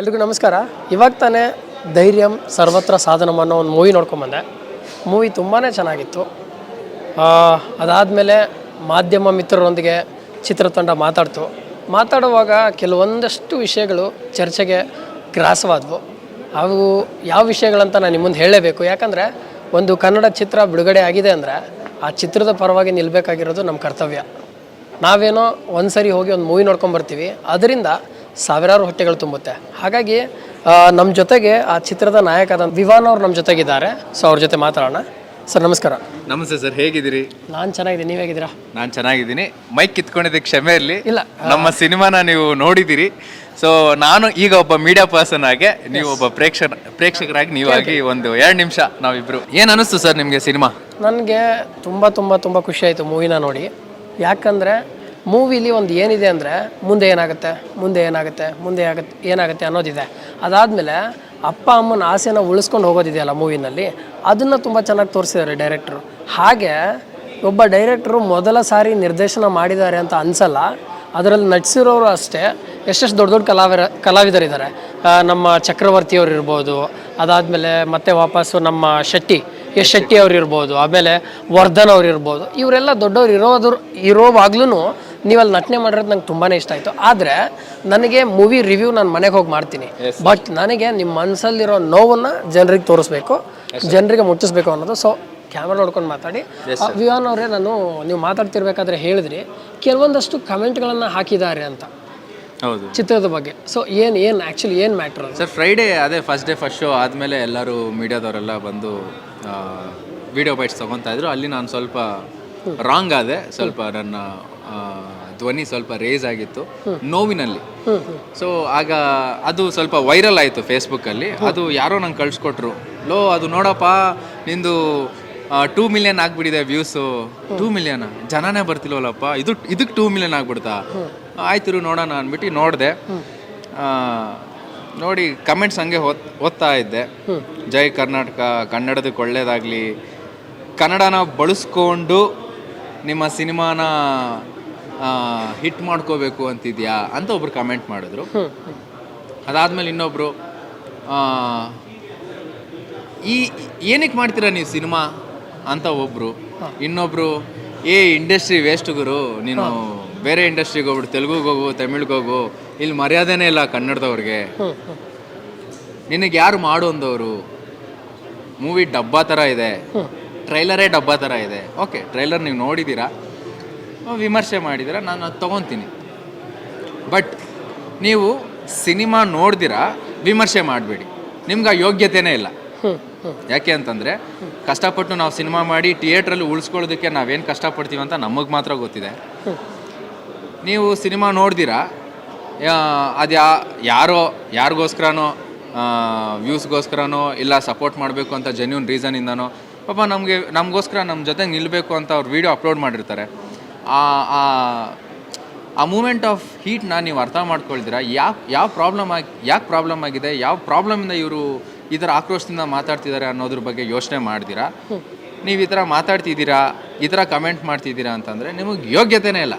ಎಲ್ರಿಗೂ ನಮಸ್ಕಾರ. ಇವಾಗ ತಾನೇ ಧೈರ್ಯಂ ಸರ್ವತ್ರ ಸಾಧನಂ ಅನ್ನೋ ಒಂದು ಮೂವಿ ನೋಡ್ಕೊಂಬಂದೆ. ಮೂವಿ ತುಂಬಾ ಚೆನ್ನಾಗಿತ್ತು. ಅದಾದಮೇಲೆ ಮಾಧ್ಯಮ ಮಿತ್ರರೊಂದಿಗೆ ಚಿತ್ರತಂಡ ಮಾತಾಡ್ತು. ಮಾತಾಡುವಾಗ ಕೆಲವೊಂದಷ್ಟು ವಿಷಯಗಳು ಚರ್ಚೆಗೆ ಗ್ರಾಸವಾದವು. ಅವು ಯಾವ ವಿಷಯಗಳಂತ ನಾನು ನಿಮ್ಮ ಮುಂದೆ ಹೇಳಲೇಬೇಕು. ಯಾಕಂದರೆ ಒಂದು ಕನ್ನಡ ಚಿತ್ರ ಬಿಡುಗಡೆ ಆಗಿದೆ ಅಂದರೆ ಆ ಚಿತ್ರದ ಪರವಾಗಿ ನಿಲ್ಲಬೇಕಾಗಿರೋದು ನಮ್ಮ ಕರ್ತವ್ಯ. ನಾವೇನೋ ಒಂದು ಸರಿ ಹೋಗಿ ಒಂದು ಮೂವಿ ನೋಡ್ಕೊಂಬರ್ತೀವಿ. ಅದರಿಂದ ಸಾವಿರಾರು ಹೊಟ್ಟೆಗಳು ತುಂಬುತ್ತೆ. ಹಾಗಾಗಿ ನಮ್ಮ ಜೊತೆಗೆ ಆ ಚಿತ್ರದ ನಾಯಕ ವಿವಾನ್ ಅವ್ರು ನಮ್ಮ ಜೊತೆಗಿದ್ದಾರೆ. ಸೊ ಅವ್ರ ಜೊತೆ ಮಾತಾಡೋಣ. ಸರ್ ನಮಸ್ಕಾರ. ನಮಸ್ತೆ ಸರ್ ಹೇಗಿದ್ದೀರಿ? ನಾನು ಚೆನ್ನಾಗಿದ್ದೀನಿ. ನೀವು ಹೇಗಿದ್ದೀರಾ? ನಾನು ಚೆನ್ನಾಗಿದ್ದೀನಿ. ಮೈಕ್ ಕಿತ್ಕೊಂಡಿದ್ದಕ್ಕೆ ಕ್ಷಮೆ ಇರಲಿ. ಇಲ್ಲ. ನಮ್ಮ ಸಿನಿಮಾನ ನೀವು ನೋಡಿದ್ದೀರಿ. ಸೊ ನಾನು ಈಗ ಒಬ್ಬ ಮೀಡಿಯಾ ಪರ್ಸನ್ ಆಗಿ ನೀವು ಒಬ್ಬ ಪ್ರೇಕ್ಷಕ ಪ್ರೇಕ್ಷಕರಾಗಿ ನೀವಾಗಿ ಒಂದು ಎರಡು ನಿಮಿಷ ನಾವಿಬ್ರು. ಏನು ಅನಿಸ್ತು ಸರ್ ನಿಮಗೆ ಸಿನಿಮಾ? ನನಗೆ ತುಂಬ ತುಂಬ ತುಂಬ ಖುಷಿ ಆಯಿತು ಮೂವಿನ ನೋಡಿ. ಯಾಕಂದರೆ ಮೂವಿಲಿ ಒಂದು ಏನಿದೆ ಅಂದರೆ ಮುಂದೆ ಏನಾಗುತ್ತೆ ಮುಂದೆ ಏನಾಗುತ್ತೆ, ಮುಂದೆ ಆಗುತ್ತೆ, ಏನಾಗುತ್ತೆ ಅನ್ನೋದಿದೆ. ಅದಾದಮೇಲೆ ಅಪ್ಪ ಅಮ್ಮನ ಆಸೆನ ಉಳಿಸ್ಕೊಂಡು ಹೋಗೋದಿದೆಯಲ್ಲ ಮೂವಿನಲ್ಲಿ, ಅದನ್ನು ತುಂಬ ಚೆನ್ನಾಗಿ ತೋರಿಸಿದ್ದಾರೆ ಡೈರೆಕ್ಟ್ರು ಹಾಗೆ ಒಬ್ಬ ಡೈರೆಕ್ಟ್ರು ಮೊದಲ ಸಾರಿ ನಿರ್ದೇಶನ ಮಾಡಿದ್ದಾರೆ ಅಂತ ಅನಿಸಲ್ಲ, ಅದರಲ್ಲಿ ನಟಿಸಿರೋರು ಅಷ್ಟೇ, ಎಷ್ಟೆಷ್ಟು ದೊಡ್ಡ ದೊಡ್ಡ ಕಲಾವಿರ, ಕಲಾವಿದರಿದ್ದಾರೆ. ನಮ್ಮ ಚಕ್ರವರ್ತಿಯವರು ಇರ್ಬೋದು, ಅದಾದಮೇಲೆ ಮತ್ತೆ ವಾಪಸ್ಸು ನಮ್ಮ ಶೆಟ್ಟಿ, ಎಸ್ ಶೆಟ್ಟಿ ಅವ್ರು ಇರ್ಬೋದು, ಆಮೇಲೆ ವರ್ಧನ್ ಅವ್ರು ಇರ್ಬೋದು, ಇವರೆಲ್ಲ ದೊಡ್ಡವ್ರು ಇರೋದ್ರ ಇರೋವಾಗ್ಲೂ ನೀವಲ್ಲಿ ನಟನೆ ಮಾಡಿರೋದು ನಂಗೆ ತುಂಬಾ ಇಷ್ಟ ಆಯಿತು. ಆದರೆ ನನಗೆ ಮೂವಿ ರಿವ್ಯೂ ನಾನು ಮನೆಗೆ ಹೋಗಿ ಮಾಡ್ತೀನಿ. ಬಟ್ ನನಗೆ ನಿಮ್ಮ ಮನಸ್ಸಲ್ಲಿರೋ ನೋವನ್ನು ಜನರಿಗೆ ತೋರಿಸ್ಬೇಕು ಜನರಿಗೆ ಮುಟ್ಟಿಸ್ಬೇಕು ಅನ್ನೋದು. ಸೊ ಕ್ಯಾಮ್ರಾ ನೋಡ್ಕೊಂಡು ಮಾತಾಡಿ. ವಿವಾನ್ ಅವರೇ ನಾನು ನೀವು ಮಾತಾಡ್ತಿರ್ಬೇಕಾದ್ರೆ ಹೇಳಿದ್ರಿ ಕೆಲವೊಂದಷ್ಟು ಕಮೆಂಟ್ಗಳನ್ನು ಹಾಕಿದ್ದಾರೆ ಅಂತ. ಹೌದು. ಚಿತ್ರದ ಬಗ್ಗೆ. ಸೊ ಏನು ಏನು ಆ್ಯಕ್ಚುಲಿ ಏನು ಮ್ಯಾಟ್ರ್ ಸರ್ ಫ್ರೈಡೇ ಅದೇ ಫಸ್ಟ್ ಡೇ ಫಸ್ಟ್ ಶೋ ಆದಮೇಲೆ ಎಲ್ಲರೂ ಮೀಡಿಯಾದವರೆಲ್ಲ ಬಂದು ವಿಡಿಯೋ ಬೈಟ್ಸ್ ತೊಗೊತಾ ಇದ್ರು. ಅಲ್ಲಿ ನಾನು ಸ್ವಲ್ಪ ರಾಂಗ್ ಆದೆ, ಸ್ವಲ್ಪ ನನ್ನ ಧ್ವನಿ ಸ್ವಲ್ಪ ರೇಸ್ ಆಗಿತ್ತು. ನೋವಿನಲ್ಲಿ. ಸೊ ಆಗ ಅದು ಸ್ವಲ್ಪ ವೈರಲ್ ಆಯಿತು ಫೇಸ್ಬುಕ್ಕಲ್ಲಿ ಅದು ಯಾರೋ ನಂಗೆ ಕಳ್ಸಿಕೊಟ್ರು. ಲೋ, ಅದು ನೋಡಪ್ಪ, ನಿಂದು ಟೂ ಮಿಲಿಯನ್ ಆಗ್ಬಿಟ್ಟಿದೆ ವ್ಯೂಸು ಟೂ ಮಿಲಿಯನ್ ಜನನೇ ಬರ್ತಿಲ್ವಲ್ಲಪ್ಪ? ಇದು, ಇದಕ್ಕೆ ಟೂ ಮಿಲಿಯನ್ ಆಗ್ಬಿಡ್ತಾ? ಆಯ್ತು ಇರು, ನೋಡೋಣ ಅಂದ್ಬಿಟ್ಟು ನೋಡಿದೆ. ನೋಡಿ ಕಮೆಂಟ್ಸ್ ಹಂಗೆ ಓದ್ ಓದ್ತಾ ಇದ್ದೆ. ಜೈ ಕರ್ನಾಟಕ, ಕನ್ನಡದಕ್ಕೆ ಒಳ್ಳೇದಾಗಲಿ. ಕನ್ನಡನ ಬಳಸ್ಕೊಂಡು ನಿಮ್ಮ ಸಿನಿಮಾನ ಹಿಟ್ ಮಾಡ್ಕೋಬೇಕು ಅಂತಿದ್ಯಾ ಅಂತ ಒಬ್ರು ಕಮೆಂಟ್ ಮಾಡಿದ್ರು. ಅದಾದ್ಮೇಲೆ ಇನ್ನೊಬ್ರು ಈ ಏನಕ್ಕೆ ಮಾಡ್ತೀರಾ ನೀವು ಸಿನಿಮಾ ಅಂತ ಒಬ್ರು. ಇನ್ನೊಬ್ರು ಏ ಇಂಡಸ್ಟ್ರಿ ವೇಸ್ಟ್ ಗುರು ನೀನು ಬೇರೆ ಇಂಡಸ್ಟ್ರಿಗೆ ಹೋಗ್ಬಿಡು ತೆಲುಗುಗೆ ಹೋಗು ತಮಿಳ್ಗೆ ಹೋಗು ಇಲ್ಲಿ ಮರ್ಯಾದೆನೇ ಇಲ್ಲ ಕನ್ನಡದವ್ರಿಗೆ. ನಿನಗೆ ಯಾರು ಮಾಡು ಅಂದವರು. ಮೂವಿ ಡಬ್ಬಾ ಥರ ಇದೆ. ಟ್ರೈಲರೇ ಡಬ್ಬ ಥರ ಇದೆ. ಓಕೆ ಟ್ರೈಲರ್ ನೀವು ನೋಡಿದ್ದೀರಾ? ವಿಮರ್ಶೆ ಮಾಡಿದ್ದೀರಾ? ನಾನು ಅದು ತೊಗೊತೀನಿ. ಬಟ್ ನೀವು ಸಿನಿಮಾ ನೋಡಿದಿರಾ? ವಿಮರ್ಶೆ ಮಾಡಬೇಡಿ. ನಿಮ್ಗೆ ಆ ಯೋಗ್ಯತೆಯೇ ಇಲ್ಲ. ಯಾಕೆ ಅಂತಂದರೆ ಕಷ್ಟಪಟ್ಟು ನಾವು ಸಿನಿಮಾ ಮಾಡಿ ಥಿಯೇಟ್ರಲ್ಲಿ ಉಳಿಸ್ಕೊಳ್ಳೋದಕ್ಕೆ ನಾವೇನು ಕಷ್ಟಪಡ್ತೀವಿ ಅಂತ ನಮಗೆ ಮಾತ್ರ ಗೊತ್ತಿದೆ. ನೀವು ಸಿನಿಮಾ ನೋಡ್ದಿರಾ? ಅದು ಯಾ ಯಾರೋ ಯಾರಿಗೋಸ್ಕರನೋ ವ್ಯೂಸ್ಗೋಸ್ಕರನೋ ಇಲ್ಲ ಸಪೋರ್ಟ್ ಮಾಡಬೇಕು ಅಂತ ಜೆನ್ಯೂನ್ ರೀಸನಿಂದನೋ ಪಾಪ ನಮಗೆ ನಮಗೋಸ್ಕರ ನಮ್ಮ ಜೊತೆ ನಿಲ್ಲಬೇಕು ಅಂತ ಅವ್ರು ವೀಡಿಯೋ ಅಪ್ಲೋಡ್ ಮಾಡಿರ್ತಾರೆ. ಆ ಆ- ಮೂಮೆಂಟ್ ಆಫ್ ಹೀಟ್ನ ನೀವು ಅರ್ಥ ಮಾಡ್ಕೊಳ್ತೀರಾ? ಯಾವ ಯಾವ ಪ್ರಾಬ್ಲಮ್ ಆಗಿ ಯಾಕೆ ಪ್ರಾಬ್ಲಮ್ ಆಗಿದೆ? ಯಾವ ಪ್ರಾಬ್ಲಮಿಂದ ಇವರು ಈ ಥರ ಆಕ್ರೋಶದಿಂದ ಮಾತಾಡ್ತಿದ್ದಾರೆ ಅನ್ನೋದ್ರ ಬಗ್ಗೆ ಯೋಚನೆ ಮಾಡ್ತೀರಾ? ನೀವು ಈ ಥರ ಮಾತಾಡ್ತಿದ್ದೀರಾ? ಈ ಥರ ಕಮೆಂಟ್ ಮಾಡ್ತಿದ್ದೀರಾ ಅಂತಂದರೆ ನಿಮಗೆ ಯೋಗ್ಯತೆನೇ ಇಲ್ಲ.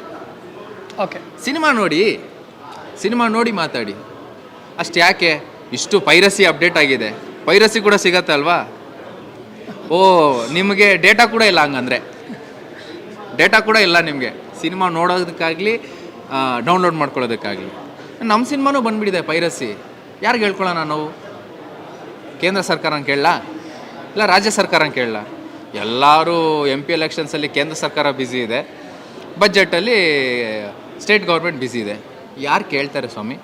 ಓಕೆ ಸಿನಿಮಾ ನೋಡಿ ಸಿನಿಮಾ ನೋಡಿ ಮಾತಾಡಿ. ಅಷ್ಟು ಯಾಕೆ? ಇಷ್ಟು ಪೈರಸಿ ಅಪ್ಡೇಟ್ ಆಗಿದೆ. ಪೈರಸಿ ಕೂಡ ಸಿಗತ್ತೆ ಅಲ್ವಾ ಓ, ನಿಮಗೆ ಡೇಟಾ ಕೂಡ ಇಲ್ಲ ಹಂಗಂದ್ರೆ. ಡೇಟಾ ಕೂಡ ಇಲ್ಲ ನಿಮಗೆ. ಸಿನಿಮಾ ನೋಡೋದಕ್ಕಾಗಲಿ ಡೌನ್ಲೋಡ್ ಮಾಡ್ಕೊಳ್ಳೋದಕ್ಕಾಗಲಿ. ನಮ್ಮ ಸಿನಿಮಾನೂ ಬಂದ್ಬಿಟ್ಟಿದೆ ಪೈರಸಿ. ಯಾರಿಗೆ ಹೇಳ್ಕೊಳ್ಳೋಣ ನಾವು? ಕೇಂದ್ರ ಸರ್ಕಾರ ಕೇಳಲ್ಲ ಇಲ್ಲ, ರಾಜ್ಯ ಸರ್ಕಾರ ಕೇಳಲ್ಲ ಎಲ್ಲರೂ ಎಂ ಪಿ ಎಲೆಕ್ಷನ್ಸಲ್ಲಿ ಕೇಂದ್ರ ಸರ್ಕಾರ ಬ್ಯುಸಿ ಇದೆ. ಬಜೆಟಲ್ಲಿ ಸ್ಟೇಟ್ ಗೌರ್ಮೆಂಟ್ ಬ್ಯುಸಿ ಇದೆ. ಯಾರು ಕೇಳ್ತಾರೆ ಸ್ವಾಮಿ?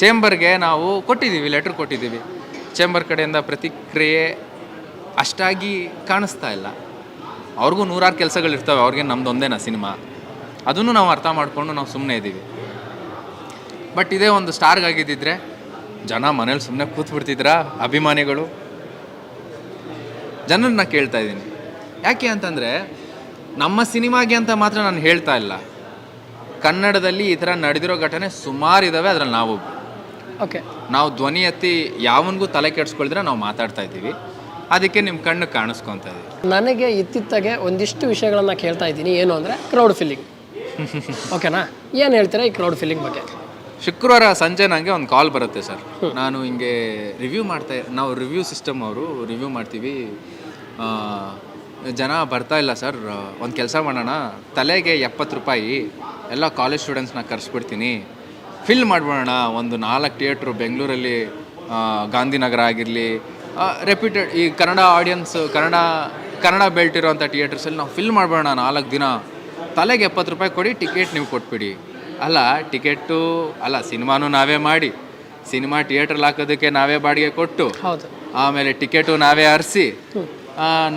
ಚೇಂಬರ್ಗೆ ನಾವು ಕೊಟ್ಟಿದ್ದೀವಿ ಲೆಟ್ರ್ ಕೊಟ್ಟಿದ್ದೀವಿ. ಚೇಂಬರ್ ಕಡೆಯಿಂದ ಪ್ರತಿಕ್ರಿಯೆ ಅಷ್ಟಾಗಿ ಕಾಣಿಸ್ತಾ ಇಲ್ಲ. ಅವ್ರಿಗೂ ನೂರಾರು ಕೆಲಸಗಳಿರ್ತವೆ ಅವ್ರಿಗೆ ನಮ್ದು ಒಂದೇನಾ ಸಿನಿಮಾ. ಅದನ್ನು ನಾವು ಅರ್ಥ ಮಾಡಿಕೊಂಡು ನಾವು ಸುಮ್ಮನೆ ಇದ್ದೀವಿ ಬಟ್ ಇದೇ ಒಂದು ಸ್ಟಾರ್ಗಾಗಿದ್ದಿದ್ರೆ ಜನ ಮನೇಲಿ ಸುಮ್ಮನೆ ಕೂತ್ಬಿಡ್ತಿದ್ರಾ ಅಭಿಮಾನಿಗಳು? ಜನರನ್ನ ಕೇಳ್ತಾ ಇದ್ದೀನಿ. ಯಾಕೆ ಅಂತಂದರೆ ನಮ್ಮ ಸಿನಿಮಾಗೆ ಅಂತ ಮಾತ್ರ ನಾನು ಹೇಳ್ತಾ ಇಲ್ಲ. ಕನ್ನಡದಲ್ಲಿ ಈ ಥರ ನಡೆದಿರೋ ಘಟನೆ ಸುಮಾರು ಇದ್ದಾವೆ ಅದರಲ್ಲಿ ನಾವು ಓಕೆ ನಾವು ಧ್ವನಿ ಎತ್ತಿ ಯಾವನಿಗೂ ತಲೆ ಕೆಡಿಸ್ಕೊಳ್ದ್ರೆ ನಾವು ಮಾತಾಡ್ತಾ ಇದ್ದೀವಿ. ಅದಕ್ಕೆ ನಿಮ್ಮ ಕಣ್ಣು ಕಾಣಿಸ್ಕೊತ ಇದೆ. ನನಗೆ ಇತ್ತಿತ್ತಾಗೆ ಒಂದಿಷ್ಟು ವಿಷಯಗಳನ್ನು ಕೇಳ್ತಾ ಇದ್ದೀನಿ. ಏನು ಅಂದರೆ ಕ್ರೌಡ್ ಫಿಲ್ಲಿಂಗ್ ಓಕೆನಾ ಏನು ಹೇಳ್ತೀರಾ ಈ ಕ್ರೌಡ್ ಫಿಲ್ಲಿಂಗ್ ಬಗ್ಗೆ? ಶುಕ್ರವಾರ ಸಂಜೆ ನನಗೆ ಒಂದು ಕಾಲ್ ಬರುತ್ತೆ ಸರ್. ನಾನು ಹಿಂಗೆ ರಿವ್ಯೂ ಮಾಡ್ತಾ ನಾವು ರಿವ್ಯೂ ಸಿಸ್ಟಮ್ ಅವರು ರಿವ್ಯೂ ಮಾಡ್ತೀವಿ. ಜನ ಬರ್ತಾ ಇಲ್ಲ ಸರ್. ಒಂದು ಕೆಲಸ ಮಾಡೋಣ. ತಲೆಗೆ ಎಪ್ಪತ್ತು ರೂಪಾಯಿ. ಎಲ್ಲ ಕಾಲೇಜ್ ಸ್ಟೂಡೆಂಟ್ಸ್ನ ಕರೆಸ್ಬಿಡ್ತೀನಿ. ಫಿಲ್ ಮಾಡ್ಬಿಡೋಣ. ಒಂದು ನಾಲ್ಕು ಥಿಯೇಟ್ರು ಬೆಂಗಳೂರಲ್ಲಿ ಗಾಂಧಿನಗರ ಆಗಿರಲಿ ರೆಪ್ಯೂಟೆಡ್ ಈ ಕನ್ನಡ ಆಡಿಯನ್ಸ್ ಕನ್ನಡ ಕನ್ನಡ ಬೆಲ್ಟ್ ಇರೋಂಥ ಥಿಯೇಟರ್ಸಲ್ಲಿ ನಾವು ಫಿಲ್ ಮಾಡಬೇಡ ನಾಲ್ಕು ದಿನ. ತಲೆಗೆ ಎಪ್ಪತ್ತು ರೂಪಾಯಿ ಕೊಡಿ ಟಿಕೆಟ್ ನೀವು ಕೊಟ್ಬಿಡಿ. ಅಲ್ಲ ಟಿಕೆಟು ಅಲ್ಲ ಸಿನಿಮಾನು ನಾವೇ ಮಾಡಿ. ಸಿನಿಮಾ ಥಿಯೇಟ್ರಲ್ಲಿ ಹಾಕೋದಕ್ಕೆ ನಾವೇ ಬಾಡಿಗೆ ಕೊಟ್ಟು. ಆಮೇಲೆ ಟಿಕೆಟು ನಾವೇ ಹರಿಸಿ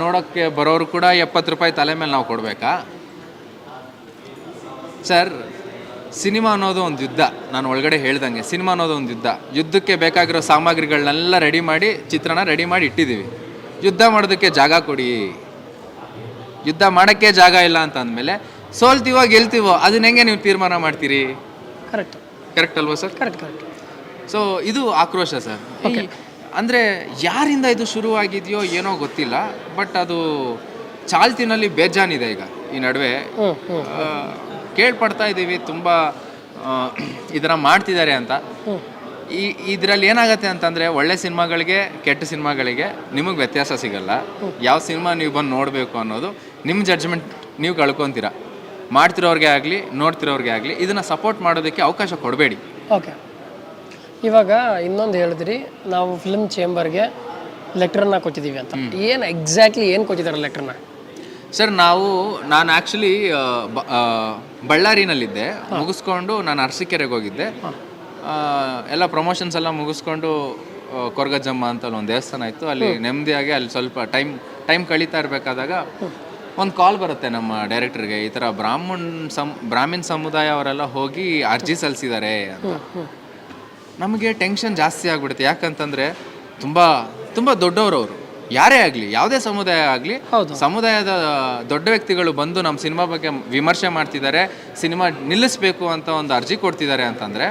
ನೋಡೋಕ್ಕೆ ಬರೋರು ಕೂಡ ಎಪ್ಪತ್ತು ರೂಪಾಯಿ ತಲೆ ಮೇಲೆ ನಾವು ಕೊಡಬೇಕಾ? ಸರ್ ಸಿನಿಮಾ ಅನ್ನೋದು ಒಂದು ಯುದ್ಧ. ನಾನು ಒಳಗಡೆ ಹೇಳ್ದಂಗೆ ಸಿನಿಮಾ ಅನ್ನೋದು ಒಂದು ಯುದ್ಧ. ಯುದ್ಧಕ್ಕೆ ಬೇಕಾಗಿರೋ ಸಾಮಗ್ರಿಗಳನ್ನೆಲ್ಲ ರೆಡಿ ಮಾಡಿ ಚಿತ್ರನ ರೆಡಿ ಮಾಡಿ ಇಟ್ಟಿದ್ದೀವಿ. ಯುದ್ಧ ಮಾಡೋದಕ್ಕೆ ಜಾಗ ಕೊಡಿ. ಯುದ್ಧ ಮಾಡೋಕ್ಕೆ ಜಾಗ ಇಲ್ಲ ಅಂತ ಅಂದಮೇಲೆ ಸೋಲ್ತೀವೋ ಗೆಲ್ತೀವೋ ಅದನ್ನ ಹೆಂಗೆ ನೀವು ತೀರ್ಮಾನ ಮಾಡ್ತೀರಿ? ಕರೆಕ್ಟ್ ಕರೆಕ್ಟ್ ಅಲ್ವಾ ಸರ್? ಕರೆಕ್ಟ್ ಕರೆಕ್ಟ್ ಸೊ ಇದು ಆಕ್ರೋಶ ಸರ್. ಅಂದರೆ ಯಾರಿಂದ ಇದು ಶುರುವಾಗಿದೆಯೋ ಏನೋ ಗೊತ್ತಿಲ್ಲ ಬಟ್ ಅದು ಚಾಲ್ತಿನಲ್ಲಿ ಬೇಜಾನಿದೆ ಈಗ ಈ ನಡುವೆ. ಕೇಳ್ಪಡ್ತಾ ಇದ್ದೀವಿ ತುಂಬ ಇದರ ಮಾಡ್ತಿದ್ದಾರೆ ಅಂತ. ಈ ಇದರಲ್ಲಿ ಏನಾಗುತ್ತೆ ಅಂತಂದರೆ ಒಳ್ಳೆ ಸಿನಿಮಾಗಳಿಗೆ ಕೆಟ್ಟ ಸಿನಿಮಾಗಳಿಗೆ ನಿಮಗೆ ವ್ಯತ್ಯಾಸ ಸಿಗಲ್ಲ. ಯಾವ ಸಿನಿಮಾ ನೀವು ಬಂದು ನೋಡಬೇಕು ಅನ್ನೋದು ನಿಮ್ಮ ಜಡ್ಜ್ಮೆಂಟ್ ನೀವು ಕಳ್ಕೊತೀರ. ಮಾಡ್ತಿರೋರಿಗೆ ಆಗಲಿ ನೋಡ್ತಿರೋರಿಗೆ ಆಗಲಿ ಇದನ್ನು ಸಪೋರ್ಟ್ ಮಾಡೋದಕ್ಕೆ ಅವಕಾಶ ಕೊಡಬೇಡಿ. ಓಕೆ. ಇವಾಗ ಇನ್ನೊಂದು ಹೇಳಿದ್ರಿ ನಾವು ಫಿಲ್ಮ್ ಚೇಂಬರ್ಗೆ ಲೆಟ್ರನ್ನ ಕೊಟ್ಟಿದ್ದೀವಿ ಅಂತ. ಏನು ಎಕ್ಸಾಕ್ಟ್ಲಿ ಏನು ಕೊಟ್ಟಿದ್ದಾರೆ ಲೆಟ್ರನ್ನ ಸರ್ ನಾವು ನಾನು ಆ್ಯಕ್ಚುಲಿ ಬಳ್ಳಾರಿನಲ್ಲಿದ್ದೆ. ಮುಗಿಸ್ಕೊಂಡು ನಾನು ಅರಸೀಕೆರೆಗೆ ಹೋಗಿದ್ದೆ. ಎಲ್ಲ ಪ್ರಮೋಷನ್ಸ್ ಎಲ್ಲ ಮುಗಿಸ್ಕೊಂಡು ಕೊರ್ಗಜ್ಜಮ್ಮ ಕೊರಗಜ್ಜಮ್ಮ ಅಂತ ಅಲ್ಲಿ ಒಂದು ದೇವಸ್ಥಾನ ಇತ್ತು. ಅಲ್ಲಿ ನೆಮ್ಮದಿಯಾಗಿ ಅಲ್ಲಿ ಸ್ವಲ್ಪ ಟೈಮ್ ಟೈಮ್ ಕಳೀತಾ ಇರಬೇಕಾದಾಗ ಒಂದು ಕಾಲ್ ಬರುತ್ತೆ ನಮ್ಮ ಡೈರೆಕ್ಟರ್ಗೆ ಈ ಥರ ಬ್ರಾಹ್ಮಣ್ ಸಮ್ ಬ್ರಾಹ್ಮಿನ್ ಸಮುದಾಯ ಅವರೆಲ್ಲ ಹೋಗಿ ಅರ್ಜಿ ಸಲ್ಲಿಸಿದ್ದಾರೆ ಅಂತ. ನಮಗೆ ಟೆನ್ಷನ್ ಜಾಸ್ತಿ ಆಗ್ಬಿಡುತ್ತೆ. ಯಾಕಂತಂದರೆ ತುಂಬ ತುಂಬ ದೊಡ್ಡವರು ಅವರು ಯಾರೇ ಆಗಲಿ ಯಾವುದೇ ಸಮುದಾಯ ಆಗಲಿ ಹೌದು. ಸಮುದಾಯದ ದೊಡ್ಡ ವ್ಯಕ್ತಿಗಳು ಬಂದು ನಮ್ಮ ಸಿನಿಮಾ ಬಗ್ಗೆ ವಿಮರ್ಶೆ ಮಾಡ್ತಿದ್ದಾರೆ ಸಿನಿಮಾ ನಿಲ್ಲಿಸಬೇಕು ಅಂತ ಒಂದು ಅರ್ಜಿ ಕೊಡ್ತಿದ್ದಾರೆ ಅಂತಂದರೆ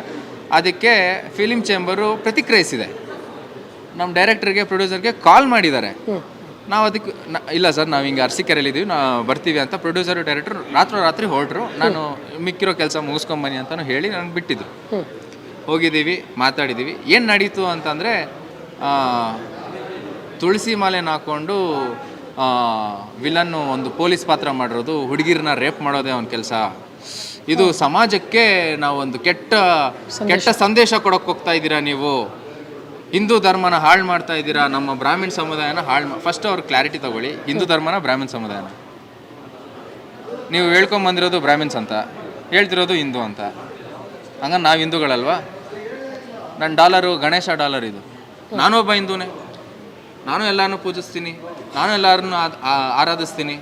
ಅದಕ್ಕೆ ಫಿಲಿಂ ಚೇಂಬರು ಪ್ರತಿಕ್ರಿಯಿಸಿದೆ. ನಮ್ಮ ಡೈರೆಕ್ಟರ್ಗೆ ಪ್ರೊಡ್ಯೂಸರ್ಗೆ ಕಾಲ್ ಮಾಡಿದ್ದಾರೆ. ನಾವು ಅದಕ್ಕೆ ನ- ಇಲ್ಲ ಸರ್ ನಾವು ಹಿಂಗೆ ಅರಸೀಕೆರೆಯಲ್ಲಿದ್ದೀವಿ ನಾವು ಬರ್ತೀವಿ ಅಂತ ಪ್ರೊಡ್ಯೂಸರು ಡೈರೆಕ್ಟರ್ ರಾತ್ರಿ ರಾತ್ರಿ ಹೊರಟರು ನಾನು ಮಿಕ್ಕಿರೋ ಕೆಲಸ ಮುಗಿಸ್ಕೊಂಬನ್ನಿ ಅಂತಲೂ ಹೇಳಿ ನನಗೆ ಬಿಟ್ಟಿದ್ರು ಹೋಗಿದ್ದೀವಿ ಮಾತಾಡಿದ್ದೀವಿ. ಏನು ನಡೀತು ಅಂತಂದರೆ ತುಳಸಿ ಮಾಲೆನ ಹಾಕೊಂಡು ವಿಲನ್ನು ಒಂದು ಪೊಲೀಸ್ ಪಾತ್ರ ಮಾಡಿರೋದು ಹುಡುಗಿರನ್ನ ರೇಪ್ ಮಾಡೋದೇ ಅವನ ಕೆಲಸ. ಇದು ಸಮಾಜಕ್ಕೆ ನಾವು ಒಂದು ಕೆಟ್ಟ ಕೆಟ್ಟ ಸಂದೇಶ ಕೊಡೋಕೆ ಹೋಗ್ತಾ ಇದ್ದೀರಾ ನೀವು? ಹಿಂದೂ ಧರ್ಮನ ಹಾಳು ಮಾಡ್ತಾ ಇದ್ದೀರಾ? ನಮ್ಮ ಬ್ರಾಹ್ಮಣ ಸಮುದಾಯನ ಹಾಳು ಫಸ್ಟ್ ಅವ್ರು ಕ್ಲಾರಿಟಿ ತಗೊಳ್ಳಿ. ಹಿಂದೂ ಧರ್ಮನ ಬ್ರಾಹ್ಮಣ ಸಮುದಾಯನ. ನೀವು ಹೇಳ್ಕೊಂಬಂದಿರೋದು ಬ್ರಾಹ್ಮಿನ್ಸ್ ಅಂತ. ಹೇಳ್ತಿರೋದು ಹಿಂದೂ ಅಂತ. ಹಂಗ ನಾವು ಹಿಂದೂಗಳಲ್ವಾ? ನನ್ನ ಡಾಲರು ಗಣೇಶ ಡಾಲರ್ ಇದು. ನಾನೊಬ್ಬ ಹಿಂದೂನೇ. ನಾನು ಎಲ್ಲರನ್ನೂ ಪೂಜಿಸ್ತೀನಿ. ನಾನು ಎಲ್ಲರನ್ನು ಆರಾಧಿಸ್ತೀನಿ.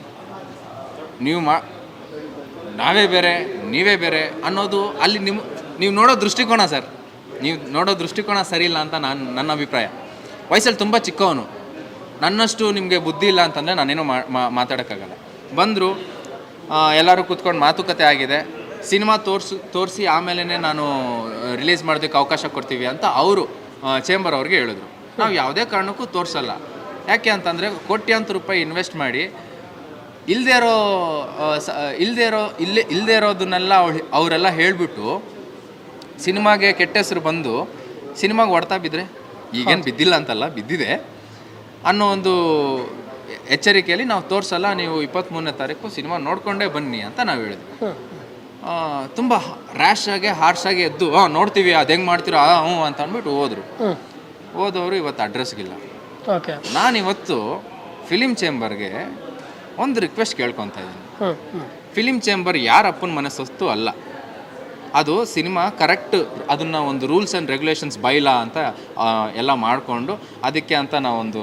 ನೀವು ಮಾ ನಾವೇ ಬೇರೆ, ನೀವೇ ಬೇರೆ ಅನ್ನೋದು ಅಲ್ಲಿ ನಿಮ್ಮ ನೀವು ನೋಡೋ ದೃಷ್ಟಿಕೋನ ಸರ್. ನೀವು ನೋಡೋ ದೃಷ್ಟಿಕೋನ ಸರಿ ಇಲ್ಲ ಅಂತ ನಾನು ನನ್ನ ಅಭಿಪ್ರಾಯ. ವಯಸ್ಸಲ್ಲಿ ತುಂಬ ಚಿಕ್ಕವನು. ನನ್ನಷ್ಟು ನಿಮಗೆ ಬುದ್ಧಿ ಇಲ್ಲ ಅಂತಂದರೆ ನಾನೇನು ಮಾತಾಡೋಕ್ಕಾಗಲ್ಲ. ಬಂದರು ಎಲ್ಲರೂ ಕೂತ್ಕೊಂಡು ಮಾತುಕತೆ ಆಗಿದೆ. ಸಿನಿಮಾ ತೋರಿಸಿ ತೋರಿಸಿ ಆಮೇಲೆ ನಾನು ರಿಲೀಸ್ ಮಾಡೋದಕ್ಕೆ ಅವಕಾಶ ಕೊಡ್ತೀವಿ ಅಂತ ಅವರು ಚೇಂಬರ್ ಅವ್ರಿಗೆ ಹೇಳಿದ್ರು. ನಾವು ಯಾವುದೇ ಕಾರಣಕ್ಕೂ ತೋರಿಸಲ್ಲ. ಯಾಕೆ ಅಂತಂದರೆ ಕೋಟ್ಯಾಂತರ ರೂಪಾಯಿ ಇನ್ವೆಸ್ಟ್ ಮಾಡಿ ಇಲ್ಲದೆ ಇರೋ ಇಲ್ದೇ ಇರೋ ಇಲ್ಲೇ ಇಲ್ಲದೆ ಇರೋದನ್ನೆಲ್ಲ ಅವ್ಳ್- ಅವರೆಲ್ಲ ಹೇಳಿಬಿಟ್ಟು ಸಿನಿಮಾಗೆ ಕೆಟ್ಟ ಹೆಸರು ಬಂದು ಸಿನಿಮಾಗೆ ಹೊಡ್ತಾ ಬಿದ್ದರೆ ಈಗೇನು ಬಿದ್ದಿಲ್ಲ ಅಂತಲ್ಲ ಬಿದ್ದಿದೆ. ಅನ್ನೋ ಒಂದು ಎಚ್ಚರಿಕೆಯಲ್ಲಿ ನಾವು ತೋರಿಸಲ್ಲ ನೀವು ಇಪ್ಪತ್ತ್ಮೂರನೇ ತಾರೀಕು ಸಿನಿಮಾ ನೋಡಿಕೊಂಡೇ ಬನ್ನಿ ಅಂತ ನಾವು ಹೇಳಿದ್ವಿ. ತುಂಬ ರ್ಯಾಶ್ ಆಗಿ ಹಾರ್ಶ್ ಆಗಿ ಎದ್ದು ಹಾಂ ನೋಡ್ತೀವಿ ಅದು ಹೆಂಗೆ ಮಾಡ್ತೀರೋ ಹ್ಞೂ ಅಂತ ಅಂದ್ಬಿಟ್ಟು ಹೋದರು. ಹೋದವರು ಇವತ್ತು ಅಡ್ರೆಸ್ಗಿಲ್ಲ ಓಕೆ ನಾನಿವತ್ತು ಫಿಲಿಮ್ ಚೇಂಬರ್ಗೆ ಒಂದು ರಿಕ್ವೆಸ್ಟ್ ಕೇಳ್ಕೊತಾ ಇದ್ದೀನಿ. ಹ್ಞೂ ಚೇಂಬರ್ ಯಾರ ಅಪ್ಪನ ಮನಸ್ಸೊತ್ತು ಅಲ್ಲ. ಅದು ಸಿನಿಮಾ ಕರೆಕ್ಟ್ ಅದನ್ನು ಒಂದು ರೂಲ್ಸ್ ಆ್ಯಂಡ್ ರೆಗ್ಯುಲೇಷನ್ಸ್ ಬೈಲಾ ಅಂತ ಎಲ್ಲ ಮಾಡಿಕೊಂಡು ಅದಕ್ಕೆ ಅಂತ ನಾವೊಂದು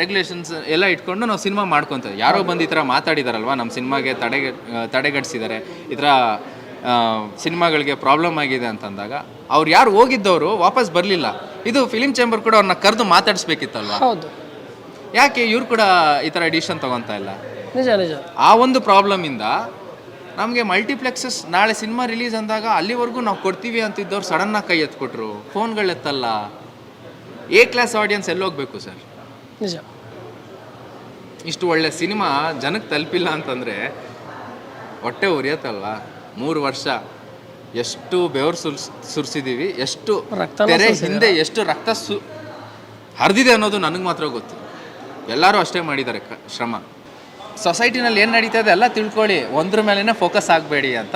ರೆಗ್ಯುಲೇಷನ್ಸ್ ಎಲ್ಲ ಇಟ್ಕೊಂಡು ನಾವು ಸಿನಿಮಾ ಮಾಡ್ಕೊತೀವಿ ಯಾರೋ ಬಂದು ಈ ಥರ ಮಾತಾಡಿದಾರಲ್ವ ನಮ್ಮ ಸಿನಿಮಾಗೆ ತಡೆಗೆ ತಡೆಗಟ್ಟಿಸಿದ್ದಾರೆ ಈ ಥರ ಸಿನಿಮಾಗಳಿಗೆ ಪ್ರಾಬ್ಲಮ್ ಆಗಿದೆ ಅಂತಂದಾಗ ಅವ್ರು ಯಾರು ಹೋಗಿದ್ದವರು ವಾಪಸ್ ಬರಲಿಲ್ಲ. ಇದು ಫಿಲಿಂ ಚೇಂಬರ್ ಕೂಡ ಅವ್ರನ್ನ ಕರೆದು ಮಾತಾಡಿಸ್ಬೇಕಿತ್ತಲ್ವಾ? ಹೌದು. ಯಾಕೆ ಇವ್ರು ಕೂಡ ಈ ಥರ ಡಿಸಿಷನ್ ತಗೊತಾ ಇಲ್ಲ? ನಿಜ ನಿಜ. ಆ ಒಂದು ಪ್ರಾಬ್ಲಮಿಂದ ನಮಗೆ ಮಲ್ಟಿಪ್ಲೆಕ್ಸಸ್ ನಾಳೆ ಸಿನಿಮಾ ರಿಲೀಸ್ ಅಂದಾಗ ಅಲ್ಲಿವರೆಗೂ ನಾವು ಕೊಡ್ತೀವಿ ಅಂತಿದ್ದವ್ರು ಸಡನ್ನಾಗಿ ಕೈ ಎತ್ಕೊಟ್ರು. ಫೋನ್ಗಳು ಎತ್ತಲ್ಲ. ಎ ಕ್ಲಾಸ್ ಆಡಿಯನ್ಸ್ ಎಲ್ಲೋಗ್ಬೇಕು ಸರ್ ನಿಜ. ಇಷ್ಟು ಒಳ್ಳೆ ಸಿನಿಮಾ ಜನಕ್ಕೆ ತಲುಪಿಲ್ಲ ಅಂತಂದರೆ ಹೊಟ್ಟೆ ಉರಿಯತ್ತಲ್ವಾ? ಮೂರು ವರ್ಷ. ಎಷ್ಟು ಬೆವರು ಸುರ್ಸ್ ಸುರಿಸಿದ್ದೀವಿ ಎಷ್ಟು ರಕ್ತ ತೆರೆ ಹಿಂದೆ ಎಷ್ಟು ರಕ್ತ ಸು ಹರಿದಿದೆ ಅನ್ನೋದು ನನಗೆ ಮಾತ್ರ ಗೊತ್ತು. ಎಲ್ಲರೂ ಅಷ್ಟೇ ಮಾಡಿದ್ದಾರೆ ಕ- ಶ್ರಮ. ಸೊಸೈಟಿನಲ್ಲಿ ಏನು ನಡೀತಾ ಇದೆ ಎಲ್ಲ ತಿಳ್ಕೊಳ್ಳಿ. ಒಂದ್ರ ಮೇಲೇ ಫೋಕಸ್ ಆಗಬೇಡಿ ಅಂತ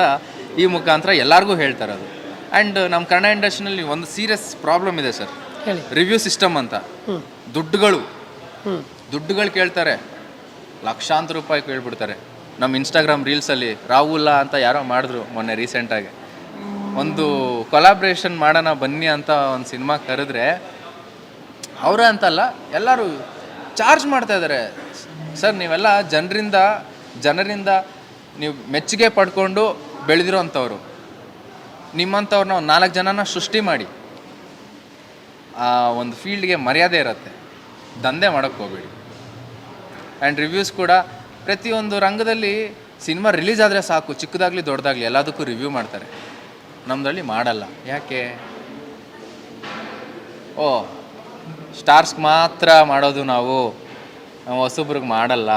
ಈ ಮುಖಾಂತರ ಎಲ್ಲರಿಗೂ ಹೇಳ್ತಾರೆ ಅದು. ಆ್ಯಂಡ್ ನಮ್ಮ ಕನ್ನಡ ಇಂಡಸ್ಟ್ರಿನಲ್ಲಿ ಒಂದು ಸೀರಿಯಸ್ ಪ್ರಾಬ್ಲಮ್ ಇದೆ ಸರ್. ರಿವ್ಯೂ ಸಿಸ್ಟಮ್ ಅಂತ. ದುಡ್ಡುಗಳು. ದುಡ್ಡುಗಳು ಕೇಳ್ತಾರೆ. ಲಕ್ಷಾಂತರ ರೂಪಾಯಿ ಕೇಳ್ಬಿಡ್ತಾರೆ. ನಮ್ಮ ಇನ್ಸ್ಟಾಗ್ರಾಮ್ ರೀಲ್ಸಲ್ಲಿ ರಾಹುಲ್ಲ ಅಂತ ಯಾರೋ ಮಾಡಿದ್ರು ಮೊನ್ನೆ ರೀಸೆಂಟಾಗಿ ಒಂದು ಕೊಲಾಬ್ರೇಷನ್ ಮಾಡೋಣ ಬನ್ನಿ ಅಂತ ಒಂದು ಸಿನಿಮಾ ಕರೆದ್ರೆ, ಅವರ ಅಂತಲ್ಲ, ಎಲ್ಲರೂ ಚಾರ್ಜ್ ಮಾಡ್ತಾ ಇದ್ದಾರೆ ಸರ್, ನೀವೆಲ್ಲ ಜನರಿಂದ ಜನರಿಂದ ನೀವು ಮೆಚ್ಚುಗೆ ಪಡ್ಕೊಂಡು ಬೆಳೆದಿರೋ ಅಂಥವ್ರು. ನಿಮ್ಮಂಥವ್ರನ್ನ ಒಂದು ನಾಲ್ಕು ಜನನ ಸೃಷ್ಟಿ ಮಾಡಿ. ಆ ಒಂದು ಫೀಲ್ಡ್ಗೆ ಮರ್ಯಾದೆ ಇರುತ್ತೆ. ದಂಧೆ ಮಾಡೋಕ್ಕೆ ಹೋಗ್ಬೇಡಿ. ಆ್ಯಂಡ್ ರಿವ್ಯೂಸ್ ಕೂಡ ಪ್ರತಿಯೊಂದು ರಂಗದಲ್ಲಿ ಸಿನಿಮಾ ರಿಲೀಸ್ ಆದರೆ ಸಾಕು, ಚಿಕ್ಕದಾಗಲಿ ದೊಡ್ಡದಾಗಲಿ ಎಲ್ಲದಕ್ಕೂ ರಿವ್ಯೂ ಮಾಡ್ತಾರೆ. ನಮ್ಮದ್ರಲ್ಲಿ ಮಾಡಲ್ಲ. ಯಾಕೆ? ಓ ಸ್ಟಾರ್ಸ್ಗೆ ಮಾತ್ರ ಮಾಡೋದು ನಾವು. ನಾವು ಹೊಸಬ್ರಿಗೆ ಮಾಡಲ್ಲ.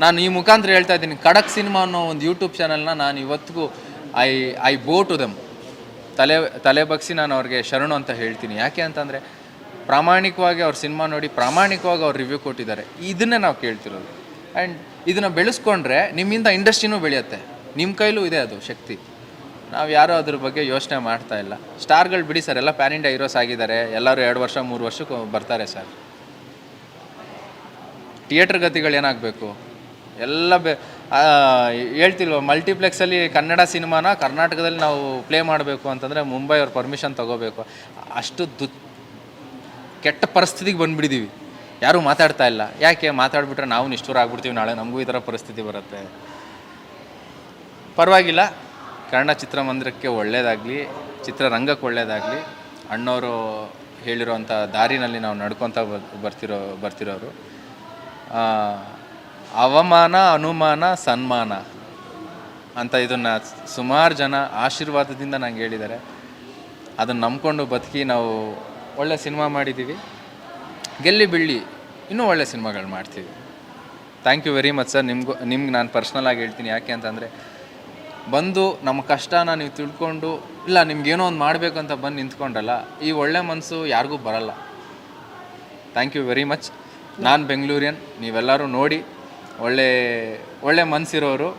ನಾನು ಈ ಮುಖಾಂತರ ಹೇಳ್ತಾ ಇದ್ದೀನಿ ಖಡಕ್ ಸಿನಿಮಾ ಅನ್ನೋ ಒಂದು ಯೂಟ್ಯೂಬ್ ಚಾನಲ್ನ ನಾನು ಇವತ್ತಿಗೂ I I bow to them. ತಲೆ ತಲೆ ಬಗ್ಸಿ ನಾನು ಅವ್ರಿಗೆ ಶರಣು ಅಂತ ಹೇಳ್ತೀನಿ. ಯಾಕೆ ಅಂತಂದರೆ, ಪ್ರಾಮಾಣಿಕವಾಗಿ ಅವ್ರ ಸಿನಿಮಾ ನೋಡಿ ಪ್ರಾಮಾಣಿಕವಾಗಿ ಅವ್ರು ರಿವ್ಯೂ ಕೊಟ್ಟಿದ್ದಾರೆ. ಇದನ್ನೇ ನಾವು ಕೇಳ್ತಿರೋದು. ಆ್ಯಂಡ್ ಇದನ್ನು ಬೆಳೆಸ್ಕೊಂಡ್ರೆ ನಿಮ್ಮಿಂದ ಇಂಡಸ್ಟ್ರಿನೂ ಬೆಳೆಯುತ್ತೆ. ನಿಮ್ಮ ಕೈಲೂ ಇದೆ ಅದು ಶಕ್ತಿ. ನಾವು ಯಾರೂ ಅದ್ರ ಬಗ್ಗೆ ಯೋಚನೆ ಮಾಡ್ತಾ ಇಲ್ಲ. ಸ್ಟಾರ್ಗಳು ಬಿಡಿ ಸರ್, ಎಲ್ಲ ಪ್ಯಾನ್ ಇಂಡಿಯಾ ಹೀರೋಸ್ ಆಗಿದ್ದಾರೆ. ಎಲ್ಲರೂ ಎರಡು ವರ್ಷ, ಮೂರು ವರ್ಷಕ್ಕೆ ಬರ್ತಾರೆ ಸರ್. ಥಿಯೇಟ್ರ್ ಗತಿಗಳು ಏನಾಗಬೇಕು? ಎಲ್ಲ ಬೆ ಹೇಳ್ತಿಲ್ವ, ಮಲ್ಟಿಪ್ಲೆಕ್ಸಲ್ಲಿ ಕನ್ನಡ ಸಿನಿಮಾನ ಕರ್ನಾಟಕದಲ್ಲಿ ನಾವು ಪ್ಲೇ ಮಾಡಬೇಕು ಅಂತಂದರೆ ಮುಂಬೈ ಅವ್ರ ಪರ್ಮಿಷನ್ ತಗೋಬೇಕು. ಅಷ್ಟು ದು, ಕೆಟ್ಟ ಪರಿಸ್ಥಿತಿಗೆ ಬಂದುಬಿಟ್ಟಿದ್ದೀವಿ ಯಾರೂ ಮಾತಾಡ್ತಾ ಇಲ್ಲ. ಯಾಕೆ ಮಾತಾಡ್ಬಿಟ್ರೆ ನಾವು ನಿಷ್ಠೂರ ಆಗ್ಬಿಡ್ತೀವಿ ನಾಳೆ ನಮಗೂ ಈ ಥರ ಪರಿಸ್ಥಿತಿ ಬರುತ್ತೆ. ಪರವಾಗಿಲ್ಲ. ಕನ್ನಡ ಚಿತ್ರಮಂದಿರಕ್ಕೆ ಒಳ್ಳೆಯದಾಗಲಿ ಚಿತ್ರರಂಗಕ್ಕೆ ಒಳ್ಳೆಯದಾಗಲಿ ಅಣ್ಣವರು ಹೇಳಿರುವಂಥ ದಾರಿನಲ್ಲಿ ನಾವು ನಡ್ಕೊತ ಬರ್- ಬರ್ತಿರೋ, ಬರ್ತಿರೋರು. ಅವಮಾನ, ಅನುಮಾನ, ಸನ್ಮಾನ ಅಂತ ಇದನ್ನು ಸುಮಾರು ಜನ ಆಶೀರ್ವಾದದಿಂದ ನಂಗೆ ಹೇಳಿದ್ದಾರೆ. ಅದನ್ನು ನಂಬ್ಕೊಂಡು ಬದುಕಿ ನಾವು ಒಳ್ಳೆ ಸಿನಿಮಾ ಮಾಡಿದ್ದೀವಿ. ಗೆಲ್ಲಿ ಬಿಳ್ಳಿ ಇನ್ನೂ ಒಳ್ಳೆ ಸಿನಿಮಾಗಳು ಮಾಡ್ತೀವಿ. Thank you very much sir. ನಿಮ್ಗೂ, ನಿಮ್ಗೆ ನಾನು ಪರ್ಸ್ನಲಾಗಿ ಹೇಳ್ತೀನಿ ಯಾಕೆ ಅಂತಂದರೆ ಬಂದು ನಮ್ಮ ಕಷ್ಟನ ನೀವು ತಿಳ್ಕೊಂಡು ಇಲ್ಲ ನಿಮ್ಗೇನೋ ಒಂದು ಮಾಡಬೇಕು ಅಂತ ಬಂದು ನಿಂತ್ಕೊಂಡಲ್ಲ ಈ ಒಳ್ಳೆ ಮನಸ್ಸು ಯಾರಿಗೂ ಬರಲ್ಲ. ಥ್ಯಾಂಕ್ ಯು ವೆರಿ ಮಚ್ ನಾನು ಬೆಂಗಳೂರಿಯನ್ ನೀವೆಲ್ಲರೂ ನೋಡಿ ಒಳ್ಳೆ ಒಳ್ಳೆ ಮನಸ್ಸಿರೋರು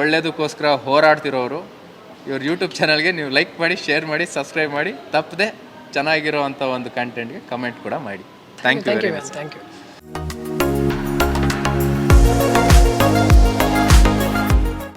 ಒಳ್ಳೇದಕ್ಕೋಸ್ಕರ ಹೋರಾಡ್ತಿರೋರು ಇವ್ರ ಯೂಟ್ಯೂಬ್ ಚಾನಲ್ಗೆ ನೀವು ಲೈಕ್ ಮಾಡಿ ಶೇರ್ ಮಾಡಿ ಸಬ್ಸ್ಕ್ರೈಬ್ ಮಾಡಿ ತಪ್ಪದೆ ಚೆನ್ನಾಗಿರೋ ಅಂಥ ಒಂದು ಕಂಟೆಂಟ್ಗೆ ಕಮೆಂಟ್ ಕೂಡ ಮಾಡಿ. Thank you very much thank you